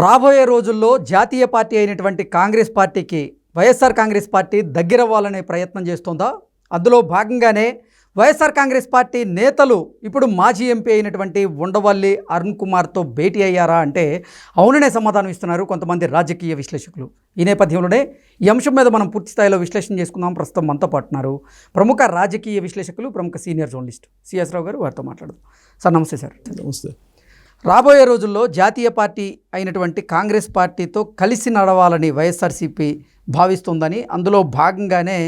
రాబోయే రోజుల్లో జాతీయ పార్టీ అయినటువంటి కాంగ్రెస్ పార్టీకి వైఎస్ఆర్ కాంగ్రెస్ పార్టీ దగ్గరవ్వాలనే ప్రయత్నం చేస్తోందా? అందులో భాగంగానే వైఎస్ఆర్ కాంగ్రెస్ పార్టీ నేతలు ఇప్పుడు మాజీ ఎంపీ అయినటువంటి ఉండవల్లి అరుణ్ కుమార్తో భేటీ అయ్యారా అంటే అవుననే సమాధానం ఇస్తున్నారు కొంతమంది రాజకీయ విశ్లేషకులు. ఈ నేపథ్యంలోనే ఈ అంశం మీద మనం పూర్తి స్థాయిలో విశ్లేషణ చేసుకుందాం. ప్రస్తుతం మనతో పాటున్నారు ప్రముఖ రాజకీయ విశ్లేషకులు ప్రముఖ సీనియర్ జర్నలిస్ట్ సిఎస్ రావు గారు వారితో మాట్లాడదాం. సార్ నమస్తే సార్. నమస్తే. రాబోయే రోజుల్లో జాతీయ పార్టీ అయినటువంటి కాంగ్రెస్ పార్టీతో కలిసి నడవాలని వైఎస్ఆర్సీపీ భావిస్తుందని అందులో భాగంగానే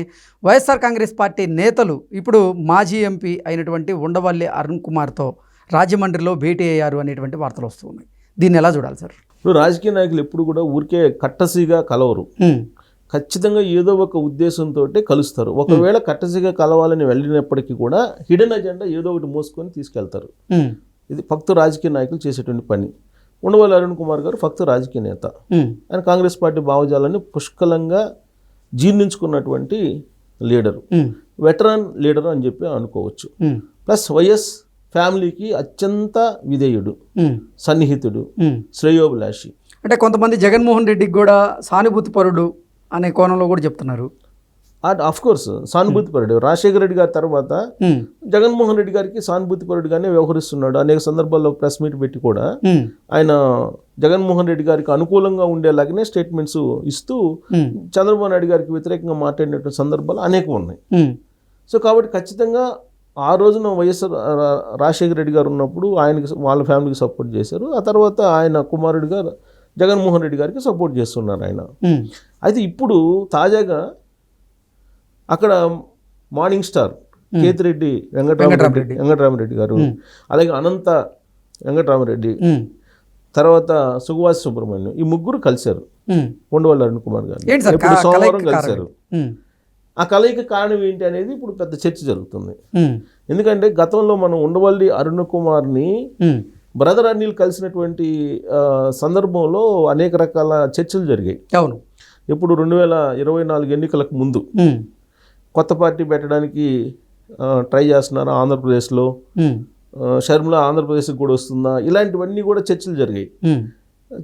వైఎస్ఆర్ కాంగ్రెస్ పార్టీ నేతలు ఇప్పుడు మాజీ ఎంపీ అయినటువంటి ఉండవల్లి అరుణ్ కుమార్తో రాజమండ్రిలో భేటీ అయ్యారు అనేటువంటి వార్తలు వస్తూ ఉన్నాయి. దీన్ని ఎలా చూడాలి సార్? ఇప్పుడు రాజకీయ నాయకులు ఎప్పుడు కూడా ఊరికే కట్టసిగా కలవరు. ఖచ్చితంగా ఏదో ఒక ఉద్దేశంతో కలుస్తారు. ఒకవేళ కట్టసిగా కలవాలని వెళ్ళినప్పటికీ కూడా హిడెన్ అజెండా ఏదో ఒకటి మోసుకొని తీసుకెళ్తారు. ఇది ఫక్తు రాజకీయ నాయకులు చేసేటువంటి పని. ఉండవల్లి అరుణ్ కుమార్ గారు ఫక్తు రాజకీయ నేత. ఆయన కాంగ్రెస్ పార్టీ భావజాలాన్ని పుష్కలంగా జీర్ణించుకున్నటువంటి లీడరు. వెటరన్ లీడర్ అని చెప్పి అనుకోవచ్చు. ప్లస్ వైఎస్ ఫ్యామిలీకి అత్యంత విధేయుడు సన్నిహితుడు. శ్రేయోభిలాషి. అంటే కొంతమంది జగన్మోహన్ రెడ్డికి కూడా సానుభూతిపరుడు అనే కోణంలో కూడా చెప్తున్నారు. ఆఫ్ కోర్స్ సానుభూతిపరుడు రాజశేఖర రెడ్డి గారి తర్వాత జగన్మోహన్ రెడ్డి గారికి సానుభూతిపరుడుగానే వ్యవహరిస్తున్నాడు. అనేక సందర్భాల్లో ప్రెస్ మీట్ పెట్టి కూడా ఆయన జగన్మోహన్ రెడ్డి గారికి అనుకూలంగా ఉండేలాగానే స్టేట్మెంట్స్ ఇస్తూ చంద్రబాబు నాయుడు గారికి వ్యతిరేకంగా మాట్లాడినటువంటి సందర్భాలు అనేకం ఉన్నాయి. సో కాబట్టి ఖచ్చితంగా ఆ రోజున వైఎస్ఆర్ రాజశేఖర రెడ్డి గారు ఉన్నప్పుడు ఆయనకి వాళ్ళ ఫ్యామిలీకి సపోర్ట్ చేశారు. ఆ తర్వాత ఆయన కుమారుడిగా జగన్మోహన్ రెడ్డి గారికి సపోర్ట్ చేస్తున్నారు ఆయన. అయితే ఇప్పుడు తాజాగా అక్కడ మార్నింగ్ స్టార్ కేతిరెడ్డి వెంకటరామరెడ్డి వెంకటరామరెడ్డి. గారు. అలాగే అనంత వెంకటరామరెడ్డి. తర్వాత సుగవాసి సుబ్రహ్మణ్యం. ఈ ముగ్గురు కలిశారు. ఉమ్. ఉండవల్లి అరుణ్ కుమార్ గారు. ఇప్పుడు సోమవారం కలిశారు. ఆ కలయిక కారణం ఏంటి అనేది ఇప్పుడు పెద్ద చర్చ జరుగుతుంది. ఎందుకంటే గతంలో మనం ఉండవల్లి అరుణ్ కుమార్ని బ్రదర్ అనిల్ కలిసినటువంటి సందర్భంలో అనేక రకాల చర్చలు జరిగాయి. అవును. ఇప్పుడు రెండు వేల ఇరవై నాలుగు ఎన్నికలకు ముందు కొత్త పార్టీ పెట్టడానికి ట్రై చేస్తున్నారు ఆంధ్రప్రదేశ్లో. షర్మిల ఆంధ్రప్రదేశ్కి కూడా వస్తుందా? ఇలాంటివన్నీ కూడా చర్చలు జరిగాయి.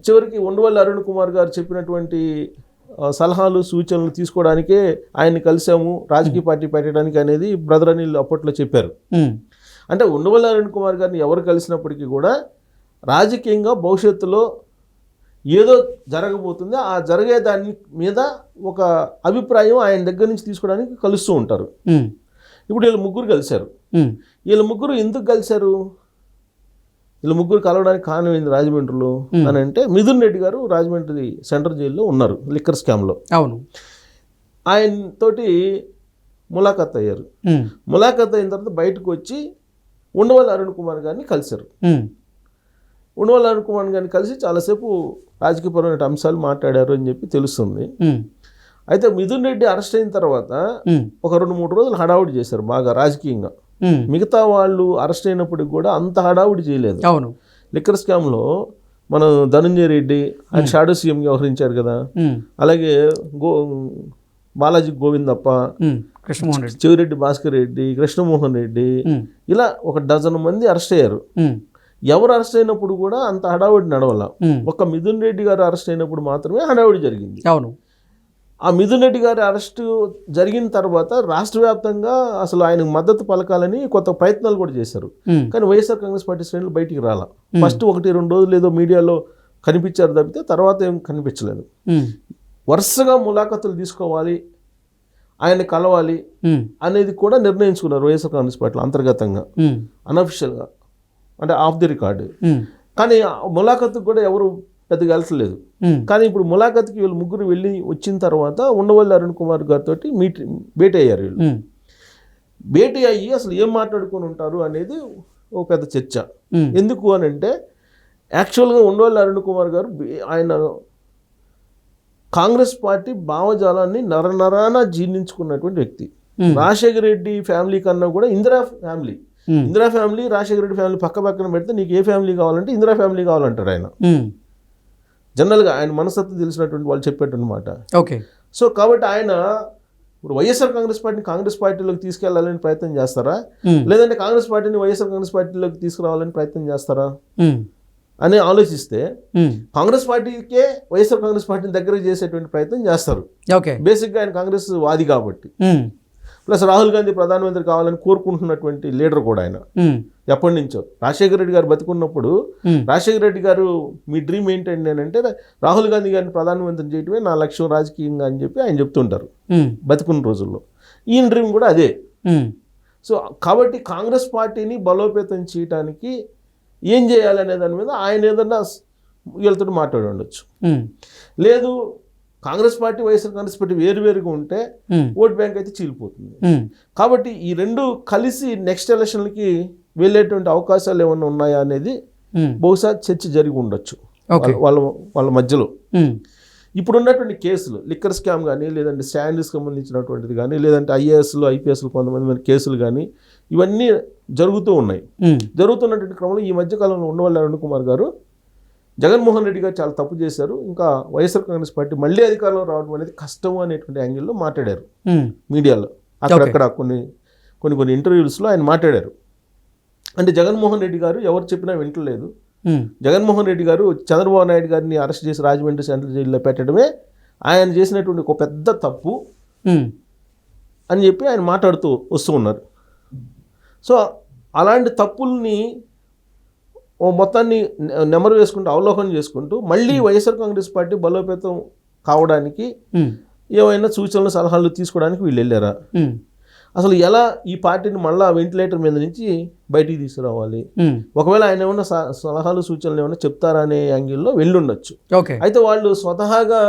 చివరికి ఉండవల్లి అరుణ్ కుమార్ గారు చెప్పినటువంటి సలహాలు సూచనలు తీసుకోవడానికే ఆయన్ని కలిసాము. రాజకీయ పార్టీ పెట్టడానికి అనేది బ్రదర్ అనిల్ అప్పట్లో చెప్పారు. అంటే ఉండవల్లి అరుణ్ కుమార్ గారిని ఎవరు కలిసినప్పటికీ కూడా రాజకీయంగా భవిష్యత్తులో ఏదో జరగబోతుంది. ఆ జరిగే దాని మీద ఒక అభిప్రాయం ఆయన దగ్గర నుంచి తీసుకోవడానికి కలుస్తూ ఉంటారు. ఇప్పుడు వీళ్ళు ముగ్గురు కలిశారు. వీళ్ళ ముగ్గురు ఎందుకు కలిశారు? వీళ్ళ ముగ్గురు కలవడానికి కారణం ఏంది రాజమండ్రిలో అని అంటే మిథున్ రెడ్డి గారు రాజమండ్రి సెంట్రల్ జైల్లో ఉన్నారు లిక్కర్ స్కామ్లో అవును. ఆయన తోటి ములాఖత్ అయ్యారు. ములాఖత్ అయిన తర్వాత బయటకు వచ్చి ఉండవల్లి అరుణ్ కుమార్ గారిని కలిశారు. అరుణ్ కుమార్ గారిని కలిసి చాలాసేపు రాజకీయపరమైన అంశాలు మాట్లాడారు అని చెప్పి తెలుస్తుంది. అయితే మిథున్ రెడ్డి అరెస్ట్ అయిన తర్వాత ఒక రెండు మూడు రోజులు హడావుడి చేశారు బాగా రాజకీయంగా. మిగతా వాళ్ళు అరెస్ట్ అయినప్పటికి కూడా అంత హడావుడి చేయలేదు. అవును. లిక్కర్ స్కామ్లో మన ధనంజయ రెడ్డి ఆయన షాడో సీఎంగా వ్యవహరించారు కదా. అలాగే గో బాలాజీ గోవిందప్ప కృష్ణమోహన్ రెడ్డి. చెవిరెడ్డి భాస్కర్ రెడ్డి కృష్ణమోహన్ రెడ్డి ఇలా ఒక డజన్ మంది అరెస్ట్ అయ్యారు. ఎవరు అరెస్ట్ అయినప్పుడు కూడా అంత హడావుడి నడవల. ఒక మిథున్ రెడ్డి గారు అరెస్ట్ అయినప్పుడు మాత్రమే హడావుడి జరిగింది. అవును. ఆ మిథున్ రెడ్డి గారి అరెస్టు జరిగిన తర్వాత రాష్ట్ర వ్యాప్తంగా అసలు ఆయనకు మద్దతు పలకాలని కొత్త ప్రయత్నాలు కూడా చేశారు. కానీ వైఎస్ఆర్ కాంగ్రెస్ పార్టీ శ్రేణులు బయటికి రాల. ఫస్ట్ ఒకటి రెండు రోజులు ఏదో మీడియాలో కనిపించారు తప్పితే తర్వాత ఏం కనిపించలేదు. వరుసగా ములాఖతులు తీసుకోవాలి ఆయన కలవాలి అనేది కూడా నిర్ణయించుకున్నారు వైఎస్ఆర్ కాంగ్రెస్ పార్టీలో అంతర్గతంగా. అనఫిషియల్గా అంటే ఆఫ్ ది రికార్డు. కానీ ములాఖతుకు కూడా ఎవరు పెద్దగా వెళ్తలేదు ఉమ్, కానీ ఇప్పుడు ములాఖత్కి వీళ్ళు ముగ్గురు వెళ్ళి వచ్చిన తర్వాత ఉండవల్లి అరుణ్ కుమార్ గారితో మీట్ భేటీ అయ్యారు వీళ్ళు. భేటీ అయ్యి అసలు ఏం మాట్లాడుకొని ఉంటారు అనేది ఒక పెద్ద చర్చ. ఎందుకు అని అంటే యాక్చువల్గా ఉండవల్లి అరుణ్ కుమార్ గారు ఆయన కాంగ్రెస్ పార్టీ భావజాలాన్ని నరనరాన జీర్ణించుకున్నటువంటి వ్యక్తి. రాజశేఖర రెడ్డి ఫ్యామిలీ కన్నా కూడా Indira family. Indira family Rajasekhara Reddy family పక్క పక్కన పెడితే నీకు ఏ ఫ్యామిలీ కావాలంటే ఇందిరా ఫ్యామిలీ కావాలంటారు ఆయన. ఉమ్, జనరల్గా ఆయన మనస్తత్వం తెలిసినటువంటి వాళ్ళు చెప్పేటన్నమాట. ఓకే సో కాబట్టి ఆయన ఇప్పుడు వైఎస్ఆర్ కాంగ్రెస్ పార్టీని కాంగ్రెస్ పార్టీలోకి తీసుకెళ్ళాలని ప్రయత్నం చేస్తారా? ఉమ్, లేదంటే కాంగ్రెస్ పార్టీని వైఎస్ఆర్ కాంగ్రెస్ పార్టీలోకి తీసుకురావాలని ప్రయత్నం చేస్తారా? అని ఆలోచిస్తే కాంగ్రెస్ పార్టీకే వైఎస్ఆర్ కాంగ్రెస్ పార్టీని దగ్గర చేసేటువంటి ప్రయత్నం చేస్తారు. బేసిక్గా ఆయన కాంగ్రెస్ వాది కాబట్టి. ప్లస్ రాహుల్ గాంధీ ప్రధానమంత్రి కావాలని కోరుకుంటున్నటువంటి లీడర్ కూడా ఆయన. ఎప్పటి నుంచో. రాజశేఖర రెడ్డి గారు బతుకున్నప్పుడు రాజశేఖర రెడ్డి గారు మీ డ్రీమ్ ఏంటండి అని అంటే రాహుల్ గాంధీ గారిని ప్రధానమంత్రిని చేయటమే నా లక్ష్యం రాజకీయంగా అని చెప్పి ఆయన చెప్తుంటారు బతుకున్న రోజుల్లో. ఈయన డ్రీమ్ కూడా అదే. సో కాబట్టి కాంగ్రెస్ పార్టీని బలోపేతం చేయడానికి ఏం చేయాలి అనే దాని మీద ఆయన ఏదన్నా వీళ్ళతో మాట్లాడి ఉండొచ్చు. లేదు Congress party YSR Congress party వేరువేరుగా ఉంటే ఓట్ బ్యాంక్ అయితే చీలిపోతుంది. కాబట్టి ఈ రెండు కలిసి నెక్స్ట్ ఎలక్షన్లకి వెళ్ళేటువంటి అవకాశాలు ఏమైనా ఉన్నాయా అనేది బహుశా చర్చ జరిగి ఉండొచ్చు. వాళ్ళ వాళ్ళ మధ్యలో. ఇప్పుడు ఉన్నటువంటి కేసులు లిక్కర్ స్కామ్ కానీ లేదంటే స్టాండర్డ్స్ సంబంధించినటువంటిది కానీ లేదంటే ఐఏఎస్లు ఐపీఎస్లు కొంతమంది మంది కేసులు కానీ ఇవన్నీ జరుగుతూ ఉన్నాయి. జరుగుతున్నటువంటి క్రమంలో ఈ మధ్యకాలంలో ఉండవల్లి అరుణ్ కుమార్ గారు జగన్మోహన్ రెడ్డి గారు చాలా తప్పు చేశారు. ఇంకా వైఎస్ఆర్ కాంగ్రెస్ పార్టీ మళ్ళీ అధికారంలో రావడం అనేది కష్టం అనేటువంటి యాంగిల్లో మాట్లాడారు మీడియాలో. అక్కడక్కడ కొన్ని కొన్ని కొన్ని ఇంటర్వ్యూస్లో ఆయన మాట్లాడారు. అంటే జగన్మోహన్ రెడ్డి గారు ఎవరు చెప్పినా వింటలేదు. జగన్మోహన్ రెడ్డి గారు చంద్రబాబు నాయుడు గారిని అరెస్ట్ చేసి రాజమండ్రి సెంట్రల్ జైల్లో పెట్టడమే ఆయన చేసినటువంటి ఒక పెద్ద తప్పు అని చెప్పి ఆయన మాట్లాడుతూ వస్తూ ఉన్నారు. సో అలాంటి తప్పుల్ని ఓ మొత్తాన్ని నెమరు వేసుకుంటూ అవలోకనం చేసుకుంటూ మళ్ళీ వైఎస్ఆర్ కాంగ్రెస్ పార్టీ బలోపేతం కావడానికి ఏమైనా సూచనలు సలహాలు తీసుకోవడానికి వీళ్ళు వెళ్ళారా? అసలు ఎలా ఈ పార్టీని మళ్ళా వెంటిలేటర్ మీద నుంచి బయటికి తీసుకురావాలి? ఒకవేళ ఆయన ఏమైనా సలహాలు సూచనలు ఏమైనా చెప్తారా అనే యాంగిల్లో వెళ్ళుండొచ్చు. ఓకే. అయితే వాళ్ళు స్వతహాగా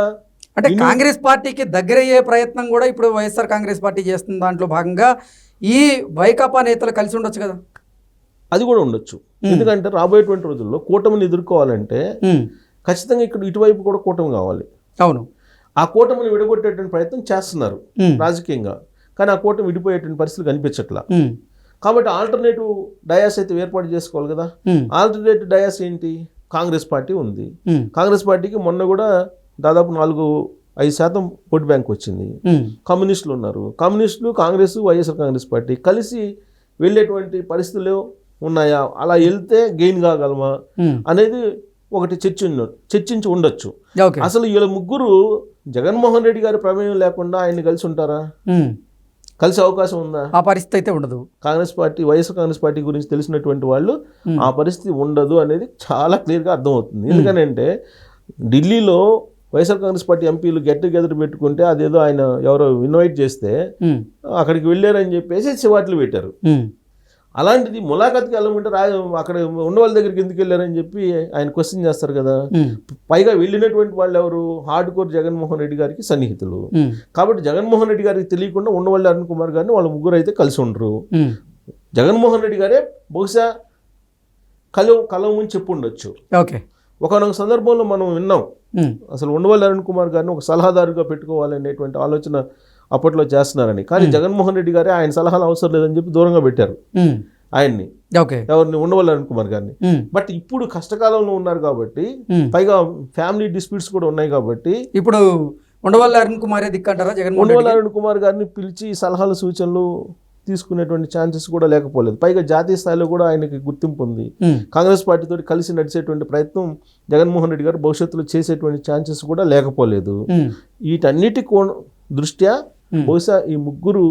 అంటే కాంగ్రెస్ పార్టీకి దగ్గరయ్యే ప్రయత్నం కూడా ఇప్పుడు వైఎస్ఆర్ కాంగ్రెస్ పార్టీ చేస్తున్న దాంట్లో భాగంగా ఈ వైకాపా నేతలు కలిసి ఉండొచ్చు కదా? అది కూడా ఉండొచ్చు. ఎందుకంటే రాబోయేటువంటి రోజుల్లో కూటమిని ఎదుర్కోవాలంటే ఖచ్చితంగా ఇక్కడ ఇటువైపు కూడా కూటమి కావాలి. అవును. ఆ కూటమిని విడగొట్టేటువంటి ప్రయత్నం చేస్తున్నారు రాజకీయంగా. కానీ ఆ కూటమి విడిపోయేటువంటి పరిస్థితులు కనిపించట్లా. కాబట్టి ఆల్టర్నేటివ్ డయాస్ అయితే ఏర్పాటు చేసుకోవాలి కదా. ఆల్టర్నేటివ్ డయాస్ ఏంటి? కాంగ్రెస్ పార్టీ ఉంది. కాంగ్రెస్ పార్టీకి మొన్న కూడా దాదాపు నాలుగు ఐదు శాతం ఓట్ బ్యాంక్ వచ్చింది. కమ్యూనిస్టులు ఉన్నారు. కమ్యూనిస్టులు కాంగ్రెస్ వైఎస్ఆర్ కాంగ్రెస్ పార్టీ కలిసి వెళ్ళేటువంటి పరిస్థితులు ఉన్నాయా? అలా వెళ్తే గెయిన్ కాగలమా? ఉమ్, అనేది ఒకటి చర్చ ఉన్న- చర్చించి ఉండొచ్చు. అసలు వీళ్ళ ముగ్గురు జగన్మోహన్ రెడ్డి గారి ప్రమేయం లేకుండా ఆయన్ని కలిసి ఉంటారా? ఉమ్, కలిసే అవకాశం ఉందా? ఆ పరిస్థితి అయితే ఉండదు. Congress party YSR Congress party గురించి తెలిసినటువంటి వాళ్ళు ఆ పరిస్థితి ఉండదు అనేది చాలా క్లియర్గా అర్థమవుతుంది. ఎందుకనంటే ఢిల్లీలో వైఎస్ఆర్ కాంగ్రెస్ పార్టీ ఎంపీలు గెట్ టుగెదర్ పెట్టుకుంటే అదేదో ఆయన ఎవరో ఇన్వైట్ చేస్తే అక్కడికి వెళ్ళారని చెప్పేసి చివాట్లు పెట్టారు. అలాంటిది ములాఖత్కి వెళ్ళమంటే రా అక్కడ ఉన్న వాళ్ళ దగ్గరికి ఎందుకు వెళ్ళారని చెప్పి ఆయన క్వశ్చన్ చేస్తారు కదా. పైగా వెళ్ళినటువంటి వాళ్ళు ఎవరు? హార్డ్ కోర్ జగన్మోహన్ రెడ్డి గారికి సన్నిహితులు. కాబట్టి జగన్మోహన్ రెడ్డి గారికి తెలియకుండా ఉండవల్లి అరుణ్ కుమార్ గారిని వాళ్ళ ముగ్గురు అయితే కలిసి ఉండరు. జగన్మోహన్ రెడ్డి గారే బహుశా కలం కలం ముందు చెప్పు ఉండొచ్చు. ఓకే. ఒకనొక సందర్భంలో మనం విన్నాం. అసలు ఉండవల్లి అరుణ్ కుమార్ గారిని ఒక సలహాదారుగా పెట్టుకోవాలనేటువంటి ఆలోచన అప్పట్లో చేస్తున్నారని. కానీ జగన్మోహన్ రెడ్డి గారే ఆయన సలహాలు అవసరం లేదని చెప్పి దూరంగా పెట్టారు. ఆయన్ని. ఎవరిని? ఉండవల్లి అరుణ్ కుమార్ గారిని. బట్ ఇప్పుడు కష్టకాలంలో ఉన్నారు కాబట్టి. పైగా ఫ్యామిలీ డిస్ప్యూట్స్ కూడా ఉన్నాయి కాబట్టి ఇప్పుడు ఉండవల్లి అరుణ్ కుమారే దిక్కంటారా జగన్మోహన్ ఉండవల్లి రెడ్డికి? అరుణ్ కుమార్ గారిని పిలిచి సలహాలు సూచనలు తీసుకునేటువంటి ఛాన్సెస్ కూడా లేకపోలేదు. పైగా జాతీయ స్థాయిలో కూడా ఆయనకి గుర్తింపు ఉంది. కాంగ్రెస్ పార్టీతో కలిసి నడిచేటువంటి ప్రయత్నం జగన్మోహన్ రెడ్డి గారు భవిష్యత్తులో చేసేటువంటి ఛాన్సెస్ కూడా లేకపోలేదు. వీటన్నిటి కోణ దృష్ట్యా. బహుశా ఈ ముగ్గురు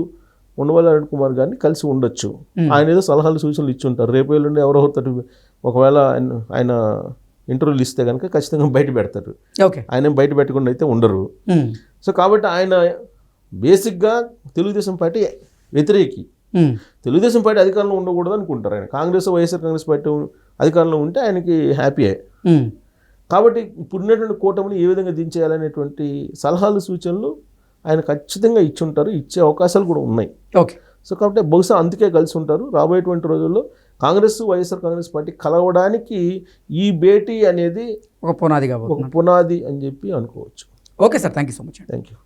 ఉండవల్లి అరుణ్ కుమార్ గారిని కలిసి ఉండొచ్చు. Hmm. ఆయన ఏదో సలహాలు సూచనలు ఇచ్చి ఉంటారు రేపు ఎల్లుండి ఎవరో ఒకటి ఒకవేళ ఆయన ఆయన ఇంటర్వ్యూలు ఇస్తే కనుక ఖచ్చితంగా బయట పెడతారు. ఓకే. ఆయన బయట పెట్టకుండా అయితే ఉండరు. ఉమ్, సో కాబట్టి ఆయన బేసిక్గా తెలుగుదేశం పార్టీ వ్యతిరేకి. తెలుగుదేశం పార్టీ అధికారంలో ఉండకూడదు అనుకుంటారు ఆయన. కాంగ్రెస్ వైఎస్ఆర్ కాంగ్రెస్ పార్టీ అధికారంలో ఉంటే ఆయనకి హ్యాపీయే. కాబట్టి ఇప్పుడున్నటువంటి కూటమిని ఏ విధంగా దించేయాలనేటువంటి సలహాలు సూచనలు ఆయన ఖచ్చితంగా ఇచ్చి ఉంటారు ఇచ్చే అవకాశాలు కూడా ఉన్నాయి. ఓకే. సో కాబట్టి బహుశా అందుకే కలిసి ఉంటారు. రాబోయేటువంటి రోజుల్లో కాంగ్రెస్ వైఎస్ఆర్ కాంగ్రెస్ పార్టీ కలవడానికి ఈ భేటీ అనేది ఒక పునాది ఒక పునాది అని చెప్పి అనుకోవచ్చు. Okay sir thank you so much thank you